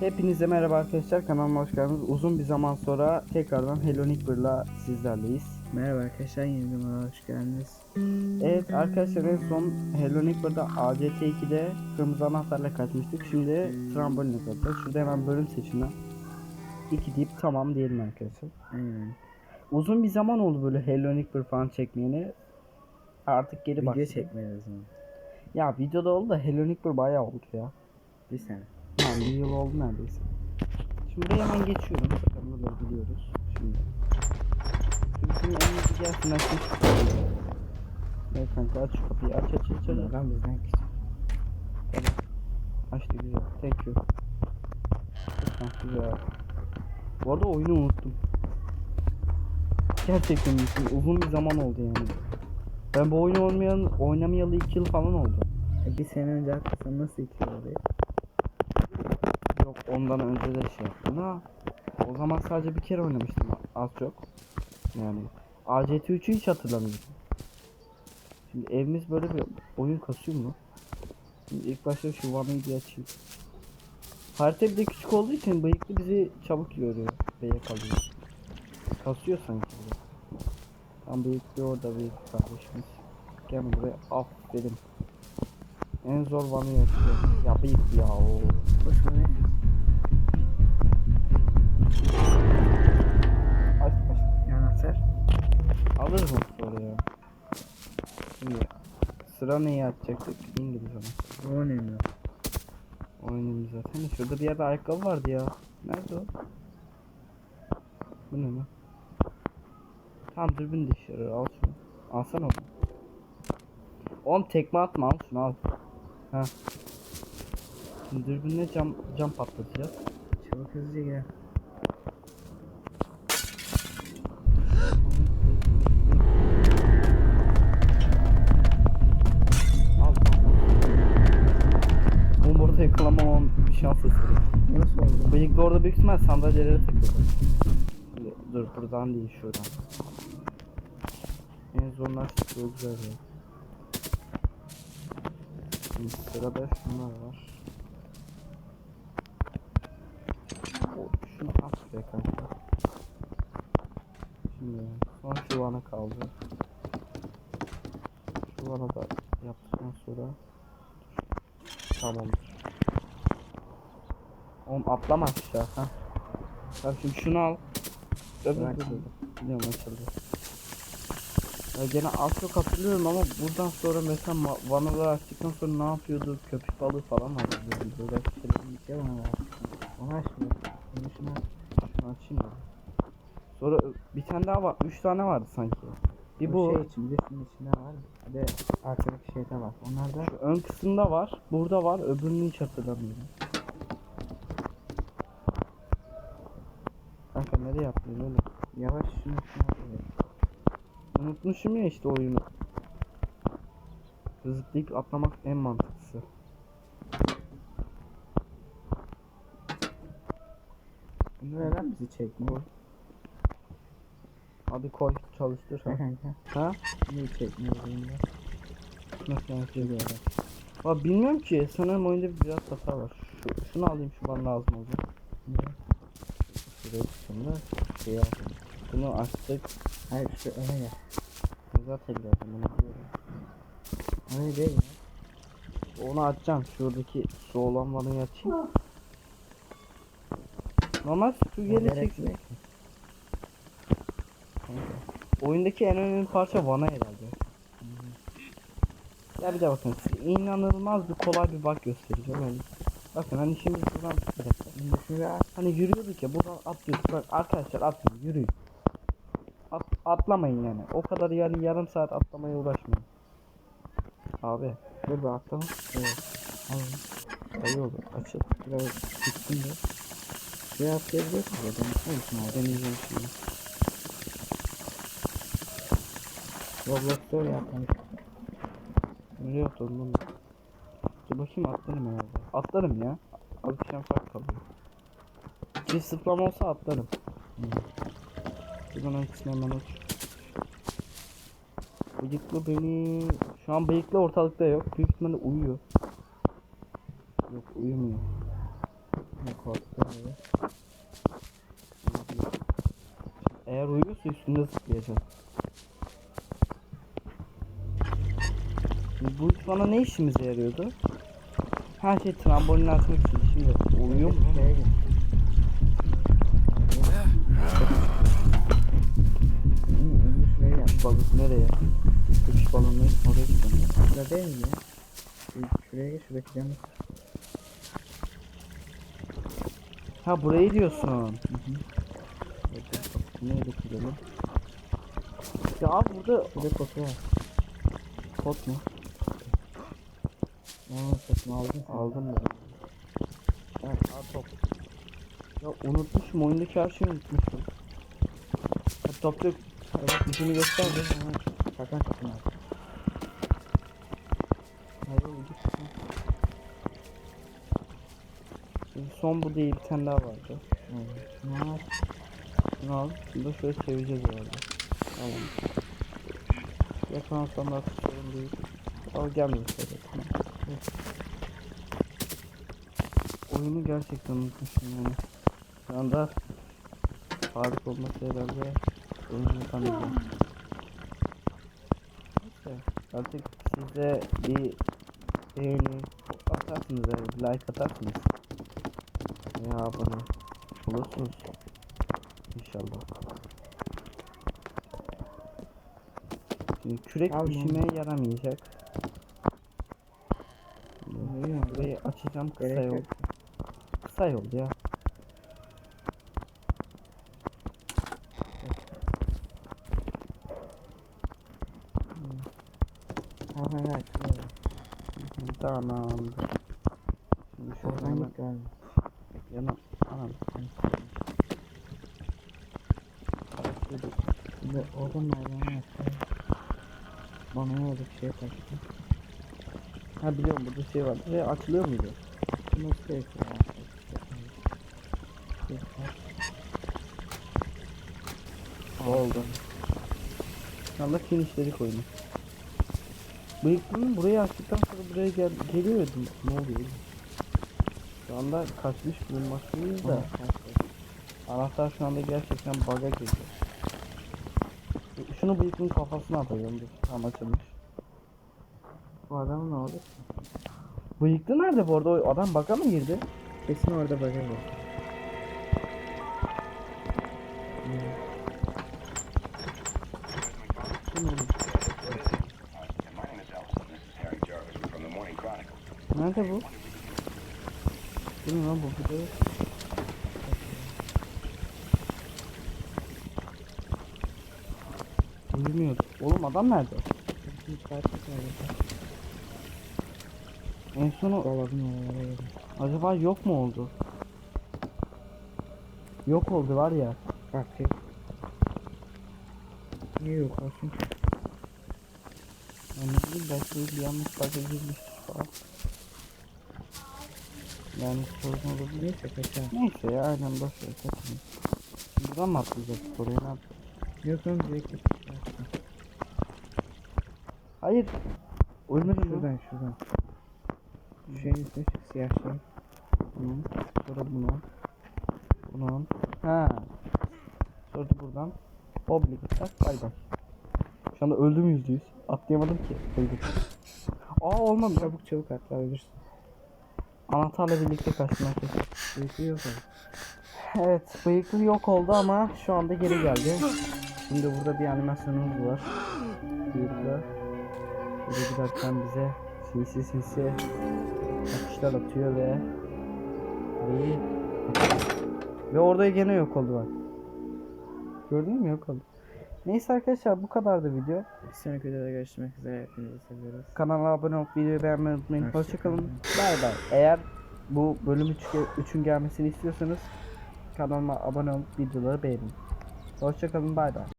Hepinize merhaba arkadaşlar kanalıma hoş geldiniz. Uzun bir zaman sonra tekrardan Hello Neighbor'la sizlerleyiz. Merhaba arkadaşlar yeni videoma hoş geldiniz. Evet arkadaşlar en son Hello Neighbor'da ACT2'de kırmızı anahtarla kaçmıştık. Şimdi trambolinle kaçacağız. Şurada hemen bölüm seçimden 2 deyip tamam diyelim arkadaşlar. Aynen. Uzun bir zaman oldu böyle Hello Neighbor falan çekmeyeni. Artık geri Video başladık. çekmeyi o zaman. Ya videoda oldu da Hello Neighbor bayağı oldu ya. Bir sene. Yani bir yıl oldu neredeyse. Şimdi buraya hemen geçiyorum. Bakalım buraları biliyoruz. Şimdi. Şimdi iyisi gelsin açayım şu kapıyı. Evet kanka aç şu kapıyı. Aç aç aç aç. Bunlardan bizden küçük. Açtı güzel. Thank you. Tamam güzel. Bu arada oyunu unuttum. Gerçekten unuttum. Uzun bir zaman oldu yani. Ben bu oyunu oynayan, oynamayalı 2 yıl falan oldu. E, bir sene önce haklısın nasıl iki yıl oluyor? Ondan önce de şey yaptım ha. O zaman sadece bir kere oynamıştım az çok. Yani ACT3'ü hiç hatırlamıyorum. Şimdi evimiz böyle bir oyun kasıyor mu? Şimdi ilk başta şu vanayı bir açayım. Harita bir de küçük olduğu için bıyıklı bizi çabuk yoruyor ve yakalıyor. Kasıyor sanki biraz. Tam bıyıklı orada bıyıklı kardeşimiz. Gel buraya aferin. En zor vanayı açıyor. Ya bıyıklı ya o. sıra neyi açacaktık? İngiliz ama. Bu önemli. Oyunumuz zaten. Şurada bir yerde ayakkabı vardı ya. Nerede o? Bu ne lan? Tamam dürbün dışarı al şunu. Alsana onu. Oğlum tekme atma al şunu al. Ha. Şimdi dürbünle cam, cam patlatacağız. Çabuk hızlıca gel. Şans eseri. Nasıl oldu? Bıyık da orada büyük ihtimal sandalyelere takıldı. Dur buradan değil şuradan. En zorlar çok güzel ya. Şimdi sırada şunlar var. O, şunu at şuraya kanka. Şimdi son şu ana kaldı. Şu ana da yaptıktan sonra Tamamdır. Oğlum atlama aşağı ha. Tamam şimdi şunu al. Öbür şimdi. Biliyorum açıldı. Ya gene az çok hatırlıyorum ama buradan sonra mesela vanaları açtıktan sonra ne yapıyordu? Köpük balığı falan vardı böyle. Bir şey ver. Onu açmıyor. Şuna Şunu açayım da. Sonra bir tane daha var. Üç tane vardı sanki. Bir bu. şey için şunun içinde var. Bir de arkadaki şeyde var. Onlar da Şu ön kısımda var. Burada var. Öbürünü hiç hatırlamıyorum. Kanka nereye yaptın öyle? yavaş şunu. Unutmuşum ya işte oyunu. Zıplayıp atlamak en mantıklısı. Bunu neden bizi çekmiyor? Hadi koy çalıştır ha. Niye çekmiyor bunda? Nasıl böyle. Aa, bilmiyorum ki sanırım oyunda biraz hata var. Şu, şunu alayım şu bana lazım olacak. Şuraya tutayım da şey alayım. Bunu açtık. Hayır şu öne gel. Zaten geldim bunu biliyorum. Öne değil ya. Onu açacağım. Şuradaki su olan vanayı açayım. Normal çeksin. yok. Oyundaki en önemli parça vana herhalde. Ya bir de bakın inanılmaz bir kolay bir bug göstereceğim yani. Bakın hani şimdi şunu bir aç. Hani yürüyorduk ya buradan atlıyorduk. Bak arkadaşlar atlayın yürüyün. At, atlamayın yani. O kadar yani yarım saat atlamaya uğraşmayın. Abi Dur bir atlama. Evet. alın. Ayı olur. Açıl. Biraz gitsin de. Şuraya atlayabiliyorsun zaten. Ne için abi? Deneyeceğim şimdi. Roblox Story yapmamış. Nereye atladım lan? Dur bakayım atlarım herhalde. Atlarım ya. Bir şans var kalıyor. Çift zıplama olsa atlarım. Şuradan kısmı hemen uç. Bıyıklı beni... Şu an bıyıklı ortalıkta yok. Büyük ihtimalle uyuyor. Yok uyumuyor. Abi. Eğer uyuyorsa üstünde zıplayacağız. Şimdi Bu bana ne işimize yarıyordu? Her şey trambolini açmak için. Şimdi uyuyor mu? Hı, yap. Balık nereye? Köpüş balonu oraya gidiyorum. Burada değil mi ya? Şu- Şuraya geç şuradaki camı. Ha burayı diyorsun. Nereye gidelim? Ya abi burada Şurada kotu var. kot mu? Aa satın aldın sen. Aldım mı? Evet, al top. Ya unutmuşum oyundaki her şeyi unutmuşum. Top gösterdi. Şakan satın al. Hayır oğlum git. Şimdi son bu değil bir tane daha vardı. Evet. Şunu al. Bunu al. Bunu da şöyle çevireceğiz herhalde. Tamam. Yakalansam da sorun değil. Ama gelmiyor. Tamam. Oyunu gerçekten unutmuşum yani. Şu anda harika olması herhalde oyunu tanıyacağım. Neyse artık siz de bir beğeni atarsınız yani like atarsınız. Ya abone olursunuz. İnşallah. Şimdi kürek Al bunu. işime yaramayacak. Uyuyor mu? Burayı açacağım kısa Gerek yol. yok. Kısa yol ya. Tamamdır. Şimdi şuradan git galiba. yana anam. Şimdi oradan. Bana öyle bir şey taktı. Ha biliyorum burada şey var. Şey açılıyor muydu? Nasıl ya? Oldu. Şu anda finishledik oyunu. Bıyıklının burayı açtıktan sonra buraya gel geliyordum. Ne oluyor? Şu anda kaçmış bulunmaktayız da. Anahtar şu anda gerçekten bug'a girdi. Şunu bıyıklının kafasına atacağım. Tam açılmış. Bu adam ne oldu? Bıyıklı nerede bu arada? O adam bug'a mı girdi? Kesin orada Morning Chronicle. Nerede bu? Değil mi lan bu burada yok. Uyumuyordu. Oğlum adam nerede? Parça kaldı. En oralara yedim. acaba yok mu oldu? Yok oldu var ya. Bak ki. Niye yok olsun bileyim belki bir yanlış girmiştir falan. Yani sorun olabilir. Neyse kaçar. Neyse ya aynen boş ver kaçın. Buradan mı atlayacaktık oraya ne yapacağız? Yok oğlum direkt şey. Hayır. Ölmedi şuradan. Şuradan şuradan. Şu şeyin çık siyah şey. Bunu. Sonra bunu. Bunu. Ha. Sonra da buradan. Boblik tak bay bay. Şu anda öldüm yüzde yüz. Atlayamadım ki. Öldüm. Aa olmadı. Çabuk çabuk atla ölürsün. Anahtarla birlikte herkes. Birisi yok abi. Evet bıyıklı yok oldu ama şu anda geri geldi. Şimdi burada bir animasyonumuz var. Bıyıklı. Burada giderken bize sinsi sinsi bakışlar atıyor ve ve, ve orada gene yok oldu bak. Gördün mü yok oldu. Neyse arkadaşlar bu kadardı video. Bir sonraki videoda görüşmek üzere. Hepinizi seviyoruz. Kanala abone olup videoyu beğenmeyi unutmayın. Hoşça Hoşçakalın. kalın. Bay bay. Eğer bu bölüm 3'ün gelmesini istiyorsanız kanalıma abone olup videoları beğenin. Hoşçakalın. Bay bay.